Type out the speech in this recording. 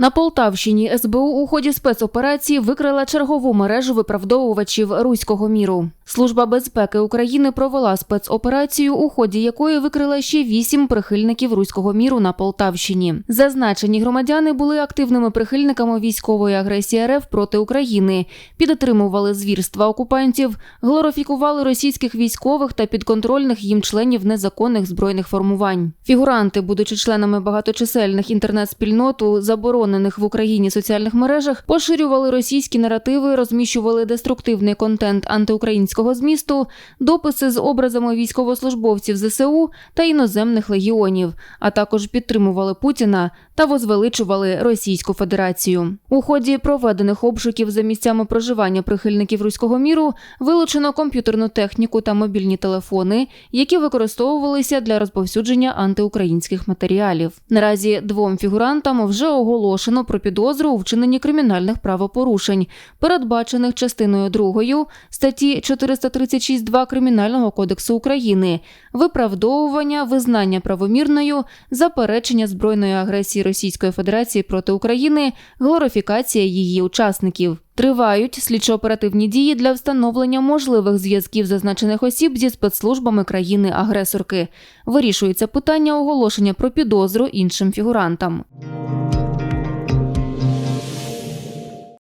На Полтавщині СБУ у ході спецоперації викрила чергову мережу виправдовувачів руського міру. Служба безпеки України провела спецоперацію, у ході якої викрила ще вісім прихильників руського міру на Полтавщині. Зазначені громадяни були активними прихильниками військової агресії РФ проти України, підтримували звірства окупантів, глорифікували російських військових та підконтрольних їм членів незаконних збройних формувань. Фігуранти, будучи членами багаточисельних інтернет-спільнот, заборонених в Україні соціальних мережах, поширювали російські наративи, розміщували деструктивний контент антиукраїнського змісту, дописи з образами військовослужбовців ЗСУ та іноземних легіонів, а також підтримували Путіна та возвеличували Російську Федерацію. У ході проведених обшуків за місцями проживання прихильників руського міру вилучено комп'ютерну техніку та мобільні телефони, які використовувалися для розповсюдження антиукраїнських матеріалів. Наразі двом фігурантам вже оголошено про підозру у вчиненні кримінальних правопорушень, передбачених частиною 2 статті 436.2 Кримінального кодексу України, виправдовування, визнання правомірною, заперечення збройної агресії Російської Федерації проти України, глорифікація її учасників. Тривають слідчо-оперативні дії для встановлення можливих зв'язків зазначених осіб зі спецслужбами країни-агресорки. Вирішується питання оголошення про підозру іншим фігурантам.